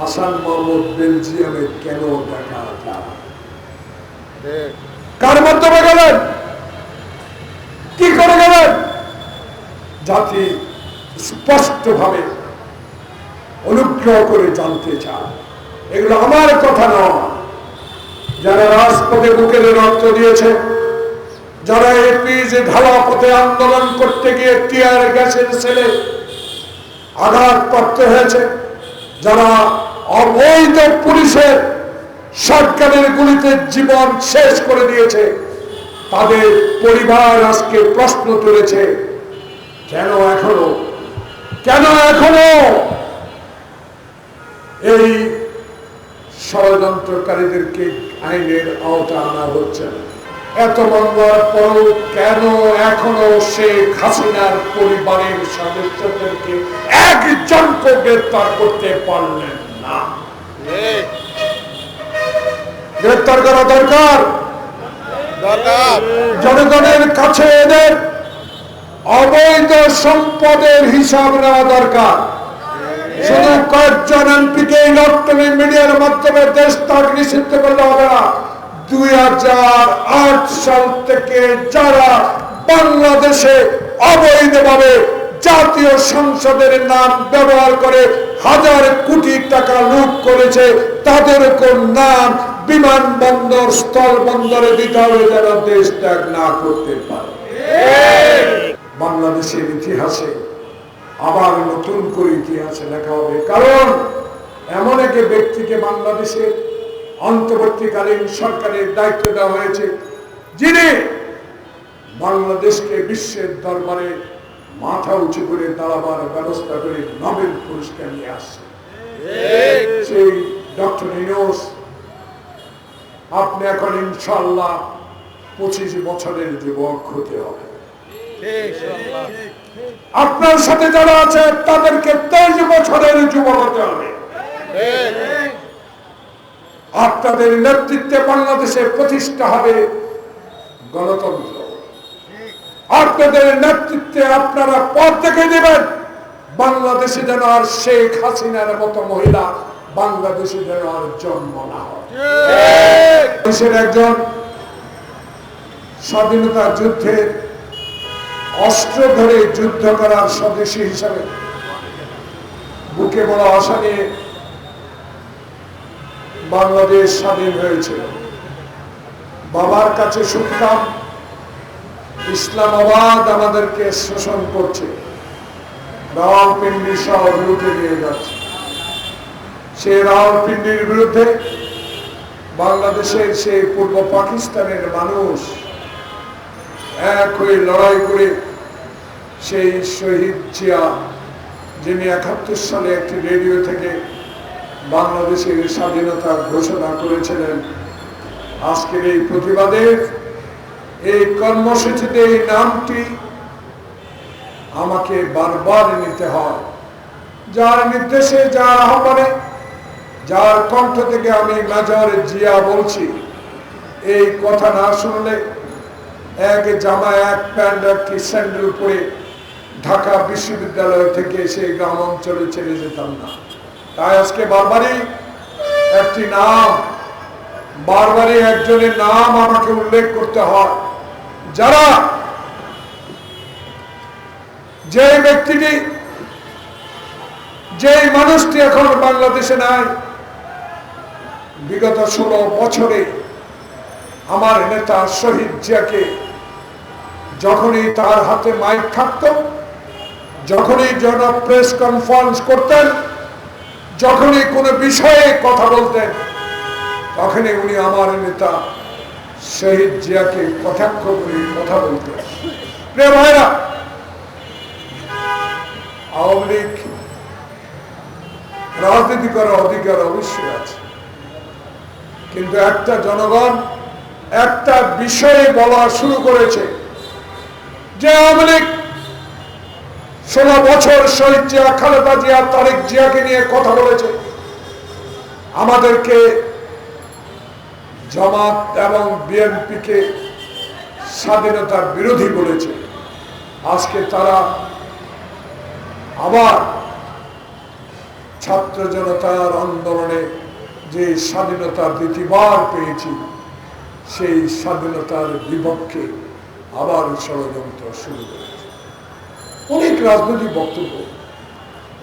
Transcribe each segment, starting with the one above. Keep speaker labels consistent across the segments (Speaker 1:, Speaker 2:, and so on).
Speaker 1: হাসান মোহাম্মদ বেলজিয়ামে কেন দেখা কার মাধ্যমে গেলেন কি করে গেলেন? জাতি স্পষ্টভাবে অনুগ্রহ করে জানতে চায়। এগুলো আমার কথা নয়। যারা রাজপথে বুকের রক্ত দিয়েছে, যারা এপি যে ঢালা পথে আন্দোলন করতে গিয়ে টিয়ার গ্যাসের ছেলে আঘাতপ্রাপ্ত হয়েছে, যারা অবৈধ পুলিশের সরকারের গুলিতে জীবন শেষ করে দিয়েছে। তাদের পরিবার আজকে প্রশ্ন তুলেছে, কেন এখনও? কেন এখনও? এই ষড়যন্ত্রকারীদেরকে আইনের আওতা আনা হচ্ছে এত মঙ্গলার পরও কেন এখনও শেখ হাসিনার পরিবারের সদস্যদেরকে একজনকে গ্রেপ্তার করতে পারলেন গ্রেপ্তার করা দরকার। জনগণের কাছে এদের অবৈধ সম্পদের হিসাব নেওয়া দরকার। শুধু কয়েকজন এমপিকে ইলেকট্রনিক মিডিয়ার মাধ্যমে দেশ তাক নিষিদ্ধ করলে হবে না। দুই হাজার আট সাল থেকে যারা বাংলাদেশে অবৈধভাবে জাতীয় সংসদের নাম ব্যবহার করে হাজার কোটি টাকা লুট করেছে, তাদের কোন নাম বিমানবন্দর স্থল বন্দরে দিতে হবে যেন দেশ ত্যাগ না করতে পারে। বাংলাদেশের ইতিহাসে আবার নতুন করে ইতিহাসে লেখা হবে। কারণ এমন এক ব্যক্তিকে বাংলাদেশের অন্তর্বর্তীকালীন সরকারের দায়িত্ব দেওয়া হয়েছে, যিনি বাংলাদেশকে বিশ্বের দরবারে মাথা উঁচু করে দাঁড়াবার ব্যবস্থা করে নোবেল পুরস্কার নিয়ে আসছে। সেই ডক্টর আপনি এখন ইনশাল্লাহ পঁচিশ বছরের যুবক হতে হবে। আপনার সাথে যারা আছে, তাদেরকে তেইশ বছরের যুবক হতে হবে। আপনাদের নেতৃত্বে বাংলাদেশে প্রতিষ্ঠা হবে গণতন্ত্র। আপনাদের নেতৃত্বে আপনারা পথ দেখে দেবেন। বাংলাদেশে যেন আর শেখ হাসিনার মতো মহিলা বাংলাদেশে যেন আর জন্ম না হয়। একজন স্বাধীনতা যুদ্ধের অস্ত্র ধরে যুদ্ধ করার স্বদেশী হিসাবে বুকে বড় আশা নিয়ে বাংলাদেশ স্বাধীন হয়েছিল। বাবার কাছে শুনতাম ইসলামাবাদ আমাদেরকে শোষণ করছে। রাওয়ালপিন্ডি সহ লুটে নিয়ে যাচ্ছে। সে রাওয়ালপিন্ডির বিরুদ্ধে বাংলাদেশের সেই পূর্ব পাকিস্তানের মানুষ এক হয়ে লড়াই করে সেই শহীদ জিয়া, যিনি একাত্তর সালে একটি রেডিও থেকে বাংলাদেশের স্বাধীনতা ঘোষণা করেছিলেন, আজকের এই প্রতিবাদে এই কর্মসূচিতে এই নামটি আমাকে বারবার নিতে হয়। যার নির্দেশে, যার আহ্বানে, যার কণ্ঠ থেকে আমি মেজর জিয়া বলছি, এই কথা না শুনলে এক জামা, এক প্যান্ট একটি স্যান্ডেল পরে ঢাকা বিশ্ববিদ্যালয় থেকে সেই গ্রাম অঞ্চলে ছেড়ে যেতাম না। তাই আজকে বারবারই একটি নাম, বারবারই একজনের নাম আমাকে উল্লেখ করতে হয়। যারা যে ব্যক্তিটি যে মানুষটি এখন বাংলাদেশে নাই, বিগত ষোলো বছরে আমার নেতা শহীদ জিয়াকে যখনই তার হাতে মাইক থাকত, যখনই জন প্রেস কনফারেন্স করতেন, যখনই কোনো বিষয়ে কথা বলতেন, তখনই উনি আমার নেতা শহীদ জিয়াকে কটাক্ষ করে কথা বলতে প্রিয় ভাইরা, আওয়ামী লীগ রাজনীতি করার অধিকার অবশ্যই আছে। কিন্তু একটা জনগণ একটা বিষয়ে বলা শুরু করেছে যে আওয়ামী লীগ ষোলো বছর শহীদ জিয়া, খালেদা জিয়া, তারেক জিয়াকে নিয়ে কথা বলেছে। আমাদেরকে জামাত এবং বিএনপিকে স্বাধীনতার বিরোধী বলেছে। আজকে তারা আবার ছাত্র জনতার আন্দোলনে যে স্বাধীনতা দ্বিতীয়বার পেয়েছি, সেই স্বাধীনতার বিপক্ষে আবার ষড়যন্ত্র শুরু করেছে। অনেক রাজনৈতিক বক্তব্য।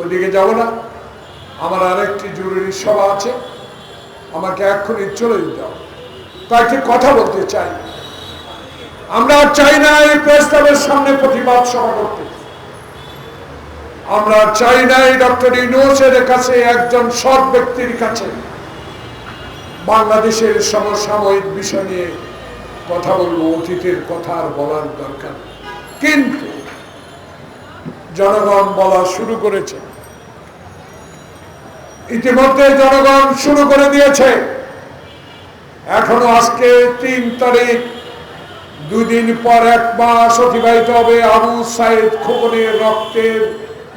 Speaker 1: ওইদিকে যাব না। আমার আরেকটি জরুরি সভা আছে। আমাকে এক্ষুনি চলে যেতে হবে। কয়েকটি কথা বলতে চাই। আমরা চাই না এই প্রেস ক্লাবের সামনে প্রতিবাদ সভা করতে। আমরা চাই না এই ডক্টর ইউনুসের কাছে একজন সৎ ব্যক্তির কাছে বাংলাদেশের সমসাময়িক বিষয় নিয়ে কথা বলব, অতীতের কথা আর বলার দরকার। কিন্তু জনগণ বলা শুরু করেছে। ইতিমধ্যে জনগণ শুরু করে দিয়েছে। এখনও আজকে তিন তারিখ। দুই দিন পর এক মাস অতিবাহিত হবে আবু সাইদ খোকনের রক্তের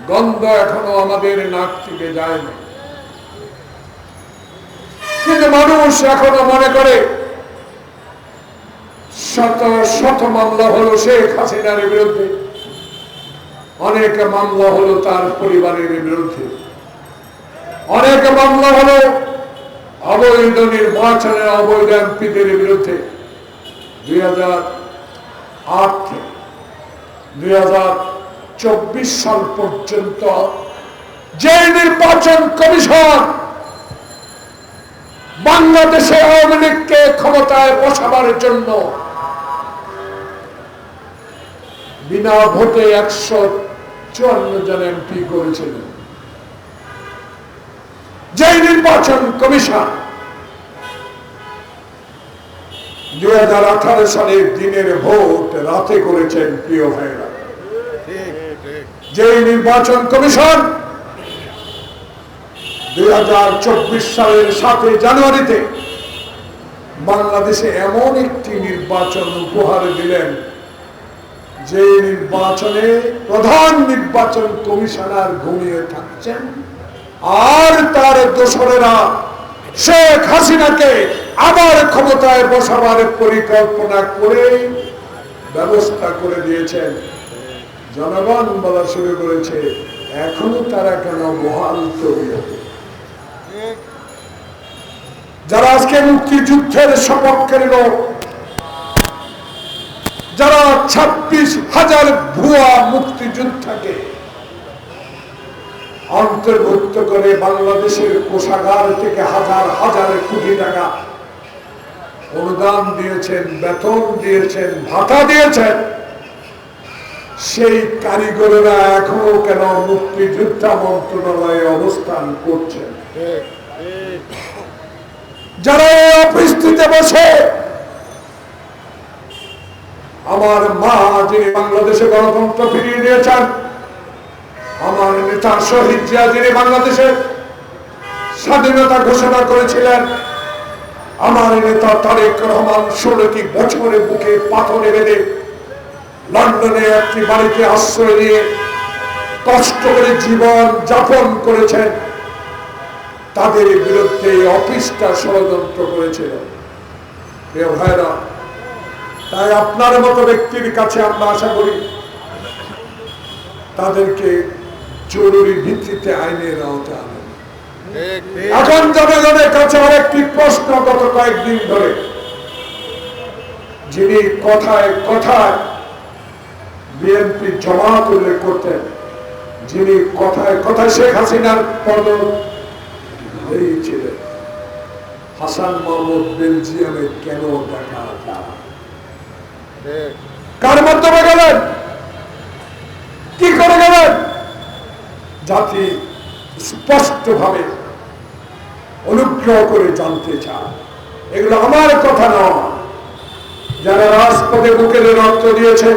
Speaker 1: গন্ধ এখনও আমাদের নাক থেকে যায় না। কিন্তু মানুষ এখনও মনে করে, শত শত মামলা হলো শেখ হাসিনার বিরুদ্ধে। অনেক মামলা হলো তার পরিবারের বিরুদ্ধে। অনেক মামলা হলো অবৈধ নির্বাচনের অবৈধ এমপিদের বিরুদ্ধে দুই হাজার চব্বিশ সাল পর্যন্ত যে নির্বাচন কমিশন বাংলাদেশে আওয়ামী লীগকে ক্ষমতায় বসাবার জন্য বিনা ভোটে একশো চুয়ান্ন জন এমপি করেছিলেন। যে নির্বাচন কমিশন। দুই হাজার আঠারো সালের দিনের ভোট রাতে করেছেন প্রিয় ভাইরা যে নির্বাচন কমিশন দুই হাজার চব্বিশ সালের সাতই জানুয়ারিতে বাংলাদেশে এমন একটি নির্বাচন উপহার দিলেন যে নির্বাচনে প্রধান নির্বাচন কমিশনার ঘুমিয়ে থাকছেন। আর তার দোসরেরা শেখ হাসিনাকে আবার ক্ষমতায় বসাবার পরিকল্পনা করে ব্যবস্থা করে দিয়েছেন। জনগণ বলা শুরু করেছে, এখনও তারা কেন
Speaker 2: ঠিক
Speaker 1: যারা আজকে মুক্তিযুদ্ধের সপক্ষের লোক যারা ছাব্বিশ হাজার ভুয়া মুক্তিযোদ্ধাকে অন্তর্ভুক্ত করে বাংলাদেশের কোষাগার থেকে হাজার হাজার কোটি টাকা অনুদান দিয়েছেন, বেতন দিয়েছেন, ভাতা দিয়েছেন। সেই কারিগরেরা এখনও কেন মুক্তিযোদ্ধা মন্ত্রণালয়ে অবস্থান করছেন? যারা এই বসে আমার মা যিনি বাংলাদেশে গণতন্ত্র ফিরিয়ে দিয়েছেন। আমার নেতা শহীদ জিয়া যিনি বাংলাদেশে স্বাধীনতা ঘোষণা করেছিলেন। আমার নেতা তারেক রহমান ষোলোটি বছরে বুকে পাথরে বেঁধে লন্ডনে একটি বাড়িতে আশ্রয় নিয়ে কষ্ট করে জীবন যাপন করেছেন। তাদের বিরুদ্ধে অফিসটা ষড়যন্ত্র করেছিল। ভাইরা তাই আপনার মতো ব্যক্তির কাছে আমরা আশা করি তাদেরকে জরুরি ভিত্তিতে আইনের আওতা আনেন। এখন জনগণের কাছে আরেকটি প্রশ্ন গত কয়েকদিন ধরে। যিনি কথায় কথায় বিএনপি জমা উল্লেখ করতেন যিনি কথায় কথায় শেখ হাসিনার পদ ছিলেন হাসান মোহাম্মদ বেলজিয়ামে কেন দেখা কার মাধ্যমে গেলেন? কি করে গেলেন? জাতি স্পষ্টভাবে অনুগ্রহ করে জানতে চায়। এগুলো আমার কথা নয়। যারা রাজপথে বুকের রক্ত দিয়েছে,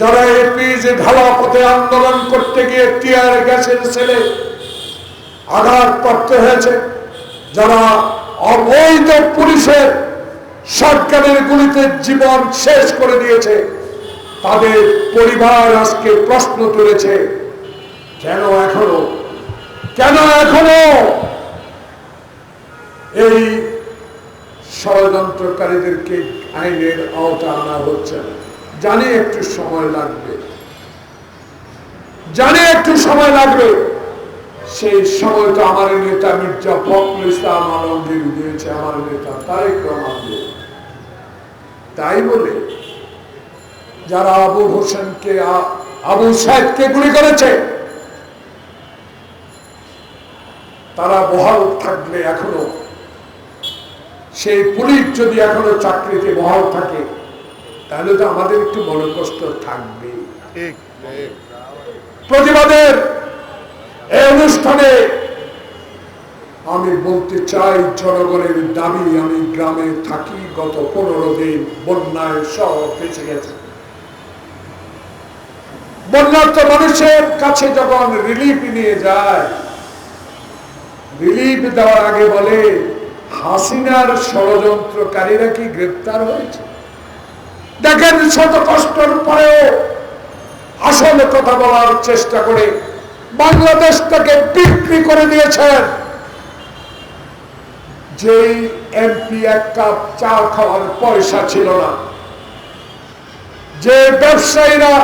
Speaker 1: যারা এপি যে ঢালা পথে আন্দোলন করতে গিয়ে টিয়ার গ্যাসের ছেলে আঘাতপ্রাপ্ত হয়েছে, যারা অবৈধ পুলিশের সরকারের গুলিতে জীবন শেষ করে দিয়েছে, তাদের পরিবার আজকে প্রশ্ন তুলেছে কেন এখনও? কেন এখনও? এই ষড়যন্ত্রকারীদেরকে আইনের আওতা আনা হচ্ছে না। জানি একটু সময় লাগবে। জানি একটু সময় লাগবে। সেই সময় তো আমার নেতা মির্জা ফখরুল ইসলাম আলমগীর দিয়েছে, আমার নেতা তারেক রহমান। তাই বলে যারা আবু হোসেনকে আবু সাহেবকে গুলি করেছে তারা বহাল থাকলে এখনও সেই পুলিশ যদি এখনও চাকরিতে বহাল থাকে তাহলে তো আমাদের একটু মনে কষ্ট থাকবে। প্রতিবাদের এই অনুষ্ঠানে আমি বলতে চাই জনগণের দাবি আমি গ্রামে থাকি গত পনেরো দিন বন্যায় সহ বেঁচে গেছে। বন্যার্থ মানুষের কাছে যখন রিলিফ নিয়ে যায় রিলিফ দেওয়ার আগে বলে, হাসিনার ষড়যন্ত্রকারীরা কি গ্রেপ্তার হয়েছে? দেখেন শত কষ্টের পরেও আসল কথা বলার চেষ্টা করে বাংলাদেশটাকে বিক্রি করে দিয়েছেন। যেই এমপি এক কাপ চা খাওয়ার পয়সা ছিল না। যে ব্যবসায়ীরা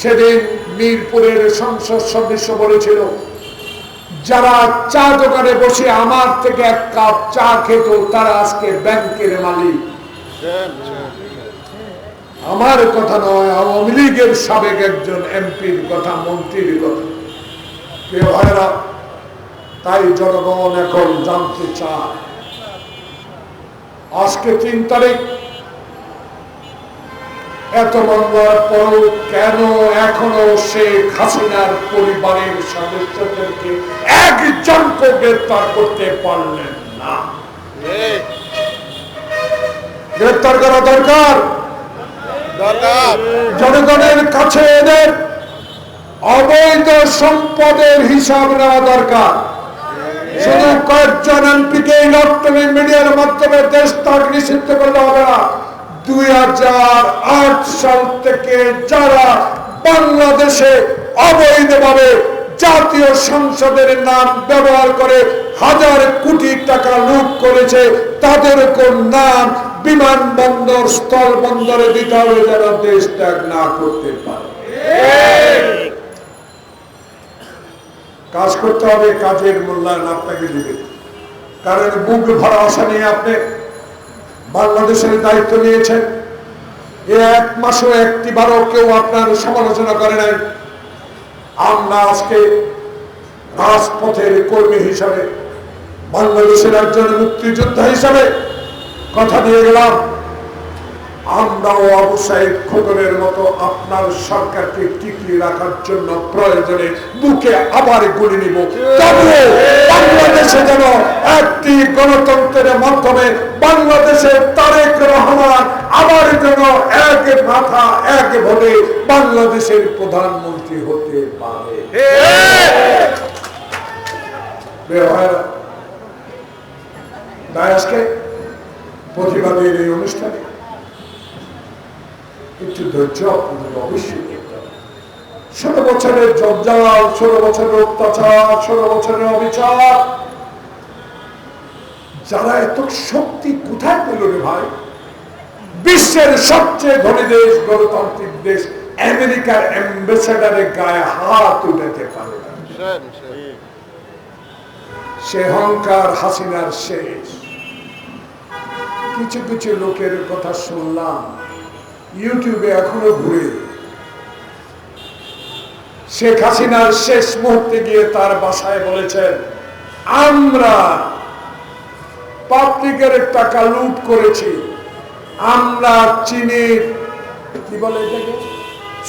Speaker 1: সেদিন মিরপুরের সংসদ সদস্য বলেছিল যারা চা দোকানে বসে আমার থেকে এক কাপ চা খেত, তারা আজকে ব্যাংকের মালিক। আমার কথা নয়, আওয়ামী লীগের সাবেক একজন এমপির কথা, মন্ত্রীর কথা। প্রিয় ভাইরা তাই জনগণ এখন জানতে চায়, আজকে তিন তারিখ এত মামলার পরও কেন এখনও শেখ হাসিনার পরিবারের সদস্যদেরকে একজনকে গ্রেপ্তার করতে পারলেন না। গ্রেপ্তার করা দরকার? জনগণের কাছে এদের অবৈধ সম্পদের হিসাব নেওয়া দরকার। শুধু কয়েকজন এমপিকে ইলেকট্রনিক মিডিয়ার মাধ্যমে দেশ ত্যাগ নিষিদ্ধ করলে হবে না। জাতীয় সংসদের নাম ব্যবহার করে হাজার কোটি টাকা লুট করেছে, তাদের নাম বিমানবন্দর স্থল বন্দরে দিতে হবে যারা দেশ ত্যাগ না করতে পারে। কাজ করতে হবে, কাজের মূল্যায়ন আপনাকে দিবে। কারণ বুক ভরা নিয়ে আপনি বাংলাদেশের দায়িত্ব নিয়েছেন। এ এক মাসও একটি বারও কেউ আপনার সমালোচনা করে নাই। আমরা আজকে রাজপথের কর্মী হিসাবে বাংলাদেশের একজন মুক্তিযোদ্ধা হিসাবে কথা দিয়ে গেলাম। আমরাও খোকনের মতো আপনার সরকারকে টিকিয়ে রাখার জন্য প্রয়োজনে আবার গুলি নিব। তবে বাংলাদেশে যেন একটি গণতন্ত্রের মাধ্যমে বাংলাদেশের তারেক রহমান আবার যেন এক মাথা, এক বাংলাদেশের প্রধানমন্ত্রী হতে পারে। প্রতিবাদের এই অনুষ্ঠানে একটু ধৈর্য আপনাদের অবশ্যই ষোলো বছরের জঞ্জাল, ষোলো বছরের অত্যাচার, ষোলো বছরের অবিচার। যারা এত শক্তি কোথায় পেল রে ভাই? বিশ্বের সবচেয়ে ধনী দেশ, গণতান্ত্রিক দেশ, আমেরিকার অ্যাম্বাসেডারের গায়ে হাত উঠাতে পারে সে হংকার হাসিনার শেষ। কিছু কিছু লোকের কথা শুনলাম। ইউটিউবে এখনও ঘুরে। শেখ হাসিনার শেষ মুহূর্তে গিয়ে তার বাসায় বলেছেন, আমরা পাবলিকের টাকা লুট করেছি। আমরা চিনির কি বলে এটাকে?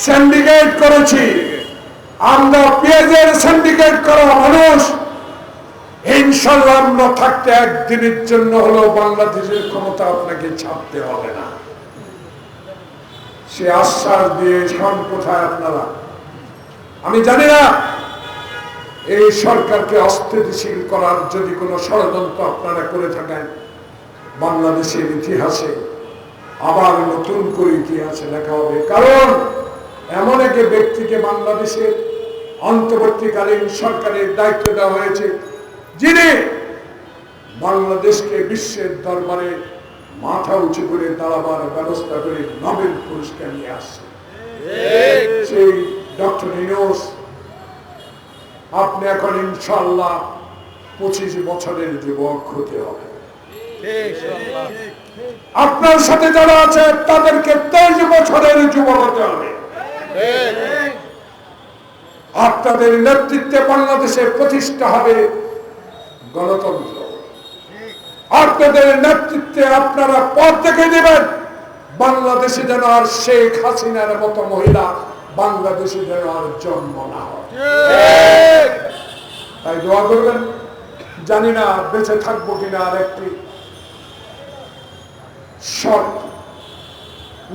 Speaker 1: সিন্ডিকেট করেছি। আমরা পেঁয়াজের সিন্ডিকেট করা মানুষ। ইনশাল্লাহ আমরা থাকতে একদিনের জন্য হলেও বাংলাদেশের ক্ষমতা আপনাকে ছাপতে হবে না। সে আশ্বাস দিয়ে এখন কোথায় আপনারা? আমি জানি না। এই সরকারকে অস্থিতিশীল করার যদি কোনো ষড়যন্ত্র আপনারা করে থাকেন, বাংলাদেশের ইতিহাসে আবার নতুন করে ইতিহাসে লেখা হবে। কারণ এমন এক ব্যক্তিকে বাংলাদেশের অন্তর্বর্তীকালীন সরকারের দায়িত্ব দেওয়া হয়েছে, যিনি বাংলাদেশকে বিশ্বের দরবারে মাথা উঁচু করে দাঁড়াবার ব্যবস্থা করে নোবেল পুরস্কার নিয়ে আসছে। সেই ডক্টর আপনি এখন ইনশাল্লাহ পঁচিশ বছরের যুবক হতে হবে। আপনার সাথে যারা আছে, তাদেরকে তেইশ বছরের যুবক হতে হবে। আপনাদের নেতৃত্বে বাংলাদেশে প্রতিষ্ঠা হবে গণতন্ত্র। আপনাদের নেতৃত্বে আপনারা পথ দেখে দেবেন। বাংলাদেশে যেন আর শেখ হাসিনার মতো মহিলা বাংলাদেশে যেন আর জন্ম না তাই দোয়া করবেন। জানি না বেঁচে থাকব কিনা আর একটি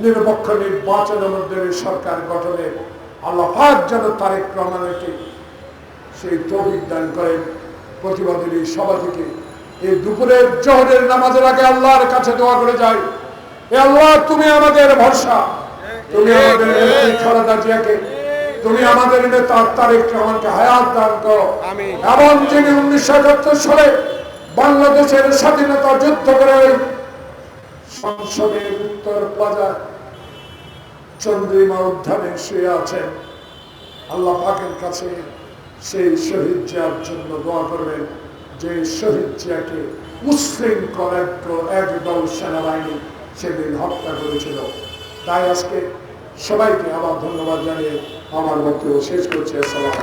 Speaker 1: নিরপেক্ষ নির্বাচনের মধ্যে সরকার গঠনে আল্লাহ পাক যেন তারেক রহমানকে সেই তৌফিক দান করেন। প্রতিবাদের এই সভা থেকে এই দুপুরের জহরের নামাজের আগে আল্লাহর কাছে দোয়া করে যাই। এ আল্লাহ তুমি আমাদের ভরসা। তুমি আমাদের খালেদা জিয়াকে তুমি আমাদের নেতা তারেক রহমানকে হায়াত দান করো। এবং যিনি উনিশশো একাত্তর সালে বাংলাদেশের স্বাধীনতা যুদ্ধ করে ওই সংসদের উত্তর প্লাজা চন্দ্রিমা উদ্যানে শুয়ে আছেন আল্লাহ পাকের কাছে সেই শহীদ জিয়ার জন্য দোয়া করবেন। যে শহীদ জিয়াকে মুসলিম কয়েক একদল সেনাবাহিনী সেদিন হত্যা করেছিল। তাই আজকে সবাইকে আবার ধন্যবাদ জানিয়ে আমার মতো শেষ করছে। সবাই